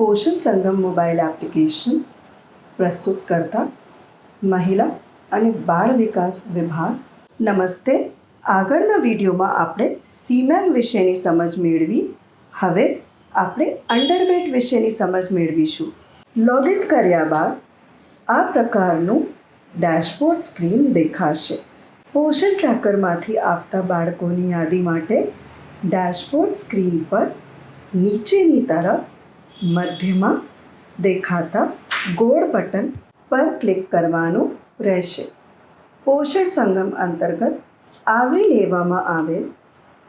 પોષણ સંગમ mobile application પ્રસ્તુત કરતા મહિલા અને બાળ વિકાસ વિભાગ નમસ્તે આગળના વિડીયોમાં આપણે સીમેન વિશેની સમજ મેળવી હવે આપણે અંડરવેટ વિશેની સમજ મેળવીશું લોગિન કર્યા બાદ આ પ્રકારનું ડેશબોર્ડ સ્ક્રીન દેખાશે પોષણ ટ્રેકરમાંથી આવતા બાળકોની યાદી માટે ડેશબોર્ડ સ્ક્રીન પર નીચેની તરફ મધ્યમાં દેખાતા ગોળ બટન પર ક્લિક કરવાનું રહેશે. પોષણ સંગમ અંતર્ગત આવરી લેવામાં આવેલ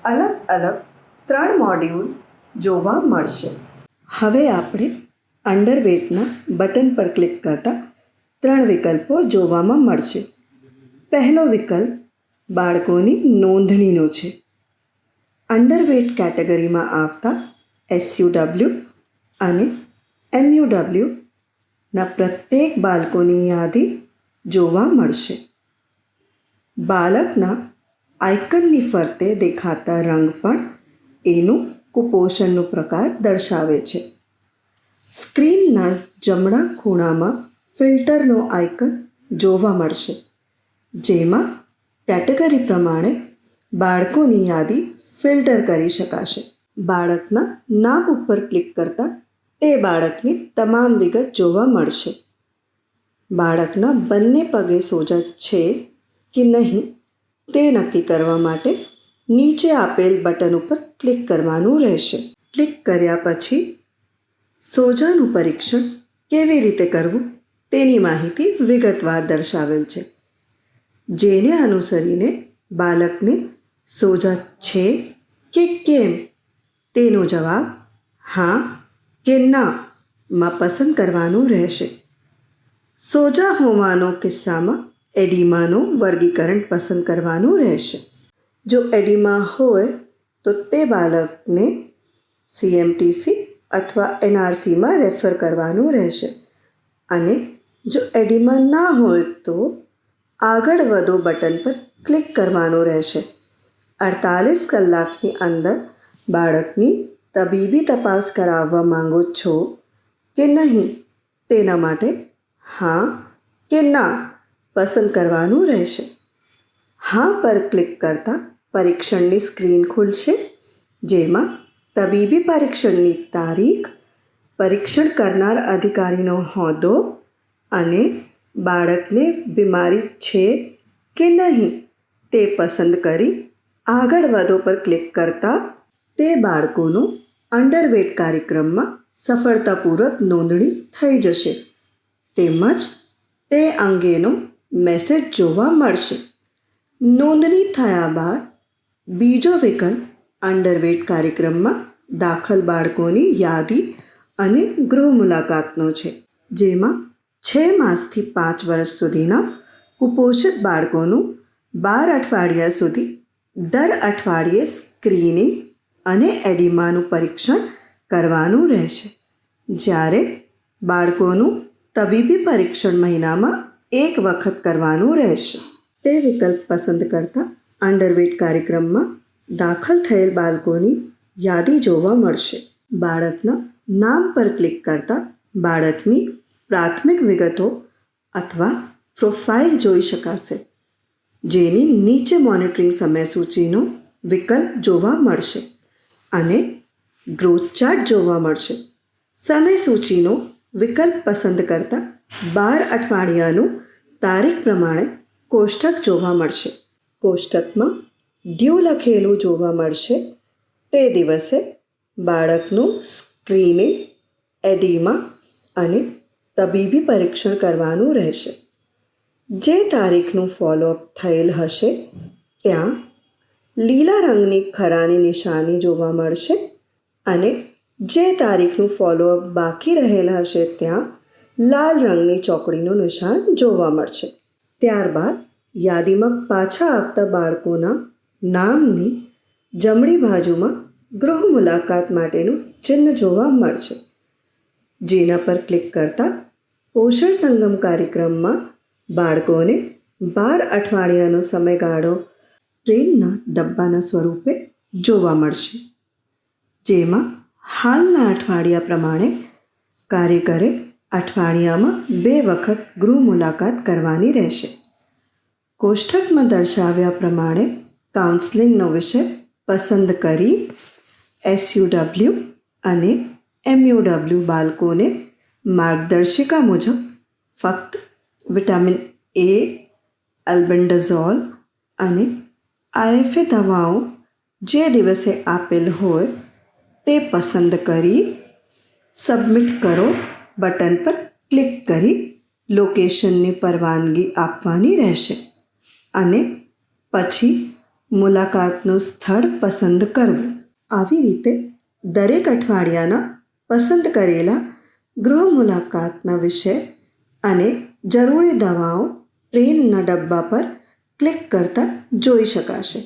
અલગ અલગ ત્રણ મોડ્યુલ જોવા મળશે. હવે આપણે અંડરવેટના બટન પર ક્લિક કરતા ત્રણ વિકલ્પો જોવામાં મળશે. પહેલો વિકલ્પ બાળકોની નોંધણીનો છે. અંડરવેટ કેટેગરીમાં આવતા એસયુડબલ્યુ અને એમયુડબલ્યુના પ્રત્યેક બાળકોની યાદી જોવા મળશે. બાળકના આઇકનની ફરતે દેખાતા રંગ પણ એનું કુપોષણનો પ્રકાર દર્શાવે છે. સ્ક્રીનના જમણા ખૂણામાં ફિલ્ટરનો આઇકન જોવા મળશે, જેમાં કેટેગરી પ્રમાણે બાળકોની યાદી ફિલ્ટર કરી શકાશે. બાળકના નામ ઉપર ક્લિક કરતાં તે બાળકની તમામ વિગત જોવા મળશે. બાળકના બંને પગે સોજા છે કે નહીં તે નક્કી કરવા માટે નીચે આપેલ બટન ઉપર ક્લિક કરવાનું રહેશે. ક્લિક કર્યા પછી સોજાનું પરીક્ષણ કેવી રીતે કરવું તેની માહિતી વિગતવાર દર્શાવેલ છે. જેને અનુસરીને બાળકને સોજા છે કે કેમ તેનો જવાબ હા કે ના, માં પસંદ કરવાનું રહેશે. સોજા હોવાનો કિસ્સામાં એડીમાનું વર્ગીકરણ પસંદ કરવાનું રહેશે. જો એડીમા હોય, તો તે બાળકને સીએમટીસી અથવા એનઆરસીમાં રેફર કરવાનું રહેશે. અને જો એડીમા ના હોય, તો આગળ વધો બટન પર ક્લિક કરવાનું રહેશે. અડતાલીસ કલાકની અંદર બાળકની તબીબી તપાસ કરાવવા માંગો છો કે નહીં? તેના માટે હા કે ના પસંદ કરવાનું રહેશે. હા પર ક્લિક કરતાં પરીક્ષણની સ્ક્રીન ખુલશે, જેમાં તબીબી પરીક્ષણની તારીખ, પરીક્ષણ કરનાર અધિકારીનો હોદ્દો અને બાળકને બીમારી છે કે નહીં તે પસંદ કરી આગળ વધો પર ક્લિક કરતાં તે બાળકોનું અંડરવેટ કાર્યક્રમમાં સફળતાપૂર્વક નોંધણી થઈ જશે. તેમજ તે અંગેનો મેસેજ જોવા મળશે. નોંધણી થયા બાદ બીજો વિકલ્પ અંડરવેટ કાર્યક્રમમાં દાખલ બાળકોની યાદી અને ગૃહ મુલાકાતનો છે. જેમાં છ માસથી પાંચ વર્ષ સુધીના કુપોષિત બાળકોનું બાર અઠવાડિયા સુધી દર અઠવાડિયે સ્ક્રીનિંગ અને એડિમાનું પરીક્ષણ કરવાનું રહેશે. જ્યારે બાળકોનું તબીબી પરીક્ષણ મહિનામાં એક વખત કરવાનું રહેશે. તે વિકલ્પ પસંદ કરતા અંડરવેટ કાર્યક્રમમાં દાખલ થયેલ બાળકોની યાદી જોવા મળશે. બાળકના નામ પર ક્લિક કરતાં બાળકની પ્રાથમિક વિગતો અથવા પ્રોફાઇલ જોઈ શકાશે, જેની નીચે મોનિટરિંગ સમયસૂચિનો વિકલ્પ જોવા મળશે. અને ગ્રોથ ચાર્ટ જોવા મળશે. સમયસૂચિનો વિકલ્પ પસંદ કરતાં બાર અઠવાડિયાનું તારીખ પ્રમાણે કોષ્ટક જોવા મળશે. કોષ્ટકમાં ડ્યુ લખેલું જોવા મળશે. તે દિવસે બાળકનું સ્ક્રીનિંગ એડીમા અને તબીબી પરીક્ષણ કરવાનું રહેશે. જે તારીખનું ફોલોઅપ થયેલ હશે, ત્યાં લીલા રંગની ખરાની નિશાની જોવા મળશે અને જે તારીખનું ફોલોઅપ બાકી રહેલ હશે ત્યાં લાલ રંગની ચોકડીનું નિશાન જોવા મળશે. ત્યારબાદ યાદીમાં પાછા આવતા બાળકોના નામની જમણી બાજુમાં ગૃહ મુલાકાત માટેનું ચિહ્ન જોવા મળશે. જેના પર ક્લિક કરતાં પોષણ સંગમ કાર્યક્રમમાં બાળકોને બાર અઠવાડિયાનો સમયગાળો ટ્રેનના ડબ્બાના સ્વરૂપે જોવા મળશે, જેમાં હાલના અઠવાડિયા પ્રમાણે કાર્યકરે અઠવાડિયામાં બે વખત ગૃહ મુલાકાત કરવાની રહેશે. કોષ્ટકમાં દર્શાવ્યા પ્રમાણે કાઉન્સલિંગનો વિષય પસંદ કરી એસયુડબલ્યુ અને એમયુડબલ્યુ બાળકોને માર્ગદર્શિકા મુજબ ફક્ત વિટામિન એ, અલ્બેન્ડઝોલ અને આઈએફએ દવાઓ જે દિવસે આપેલ હોય તે પસંદ કરી સબમિટ કરો બટન પર ક્લિક કરી લોકેશનની પરવાનગી આપવાની રહેશે અને પછી મુલાકાતનું સ્થળ પસંદ કરવું. આવી રીતે દરેક અઠવાડિયાના પસંદ કરેલા ગૃહ મુલાકાતના વિષય અને જરૂરી દવાઓ ટ્રેનના ડબ્બા પર ક્લિક કરતાં જોઈ શકાશે.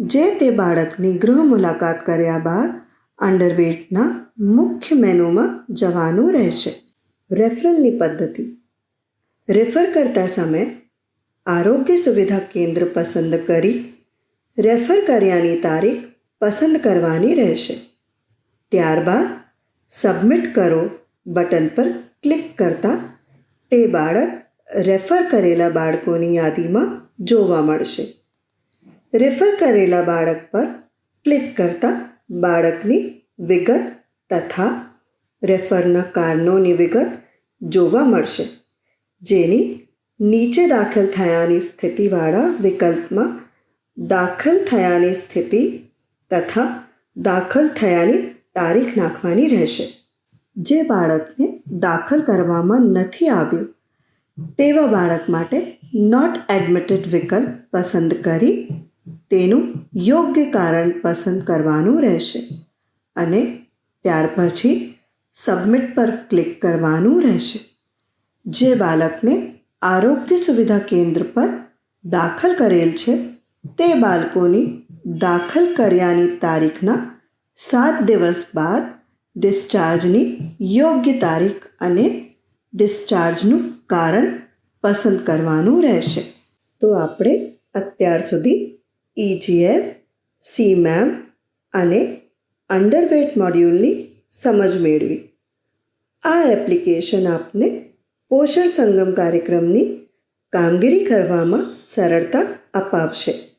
જે તે બાળકની ગૃહ મુલાકાત કર્યા બાદ અંડરવેટના મુખ્ય મેનુમાં જવાનું રહેશે. રેફરલની પદ્ધતિ. રેફર કરતા સમયે આરોગ્ય સુવિધા કેન્દ્ર પસંદ કરી રેફર કર્યાની તારીખ પસંદ કરવાની રહેશે. ત્યારબાદ સબમિટ કરો બટન પર ક્લિક કરતાં તે બાળક રેફર કરેલા બાળકોની યાદીમાં જોવા મળશે. રેફર કરેલા બાળક પર ક્લિક કરતાં બાળકની વિગત તથા રેફરના કારણોની વિગત જોવા મળશે, જેની નીચે દાખલ થયાની સ્થિતિવાળા વિકલ્પમાં દાખલ થયાની સ્થિતિ તથા દાખલ થયાની તારીખ નાખવાની રહેશે. જે બાળકને દાખલ કરવામાં નથી આવ્યું તેવા બાળક માટે નોટ એડમિટેડ વિકલ્પ પસંદ કરી તેનું યોગ્ય કારણ પસંદ કરવાનું રહેશે. અને ત્યાર પછી સબમિટ પર ક્લિક કરવાનું રહેશે. જે બાળકને આરોગ્ય સુવિધા કેન્દ્ર પર દાખલ કરેલ છે, તે બાળકોની દાખલ કર્યાની તારીખના સાત દિવસ બાદ ડિસ્ચાર્જની યોગ્ય તારીખ અને ડિસ્ચાર્જનું કારણ પસંદ કરવાનું રહેશે. તો આપણે અત્યાર સુધી ઇજીએફ સીમેમ અને અંડરવેટ મોડ્યુલની સમજ મેળવી. આ એપ્લિકેશન આપને પોષણ સંગમ કાર્યક્રમની કામગીરી કરવામાં સરળતા અપાવશે.